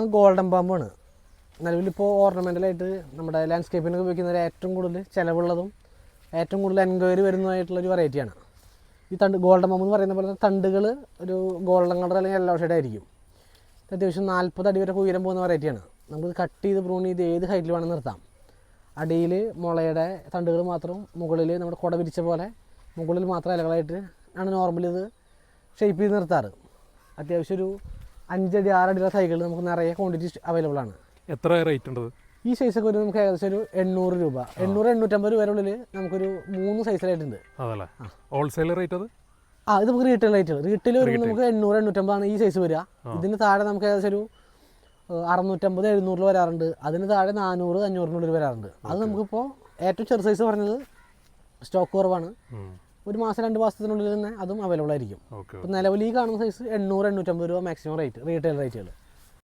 ഇതാണ് ഗോൾഡൻ പാമ്പാണ് നിലവിലിപ്പോൾ ഓർണമെന്റലായിട്ട് നമ്മുടെ ലാൻഡ്സ്കേപ്പിനൊക്കെ ഉപയോഗിക്കുന്നതിൽ ഏറ്റവും കൂടുതൽ ചിലവുള്ളതും ഏറ്റവും കൂടുതൽ എൻക്വയറി വരുന്നതായിട്ടുള്ള ഒരു വെറൈറ്റിയാണ് ഈ തണ്ട് ഗോൾഡൻ പാമ്പ് എന്ന് പറയുന്ന പോലെ തണ്ടുകൾ ഒരു ഗോൾഡൻ കളർ അല്ലെങ്കിൽ യെല്ലോ ഷെയ്ഡ് ആയിരിക്കും. അത്യാവശ്യം നാൽപ്പത് അടി വരെ ഉയരം പോകുന്ന വെറൈറ്റിയാണ് നമുക്ക് കട്ട് ചെയ്ത് പ്രൂൺ ചെയ്ത് ഏത് ഹൈറ്റിൽ വേണമെങ്കിൽ നിർത്താം. അടിയിൽ മുളയുടെ തണ്ടുകൾ മാത്രം മുകളിൽ നമ്മുടെ കുട വിരിച്ച പോലെ മുകളിൽ മാത്രം ഇലകളായിട്ട് ആണ് നോർമലി ഇത് ഷേപ്പ് ചെയ്ത് നിർത്താറ്. അത്യാവശ്യം ഒരു അഞ്ചടി ആറടിയുള്ള സൈക്കിൾ നമുക്ക് നിറയെ ക്വാണ്ടിറ്റി അവൈലബിൾ ആണ്. എത്ര റേറ്റ് ഉണ്ട് ഈ സൈസൊക്കെ ഒരു നമുക്ക് ഏകദേശം ഒരു എണ്ണൂറ് രൂപ. എണ്ണൂറ് എണ്ണൂറ്റമ്പത് രൂപ ഉള്ളിൽ നമുക്കൊരു മൂന്ന് സൈസിലായിട്ടുണ്ട് അതല്ലേ? ഹോൾസെയിൽ റേറ്റ് അത്? ആ ഇത് നമുക്ക് റീറ്റെയിൽ റേറ്റ് റീറ്റെയിൽ വരുമ്പോൾ നമുക്ക് എണ്ണൂറ് എണ്ണൂറ്റമ്പതാണ് ഈ സൈസ് വരിക. ഇതിന് താഴെ നമുക്ക് ഏകദേശം ഒരു അറുന്നൂറ്റമ്പത് എഴുന്നൂറിൽ വരാറുണ്ട്. അതിന് താഴെ നാനൂറ് അഞ്ഞൂറിനുള്ളിൽ വരാറുണ്ട്. അത് നമുക്കിപ്പോൾ ഏറ്റവും ചെറു സൈസ് പറഞ്ഞത് സ്റ്റോക്ക് കുറവാണ്. ഒരു മാസം രണ്ട് മാസത്തിനുള്ളിൽ തന്നെ അതും അവൈലബിൾ ആയിരിക്കും. നിലവിൽ ഈ കാണുന്ന സൈസ് എണ്ണൂറ് എണ്ണൂറ്റമ്പത് രൂപ മാക്സിമം റേറ്റ് റീറ്റെയിൽ റേറ്റുകൾ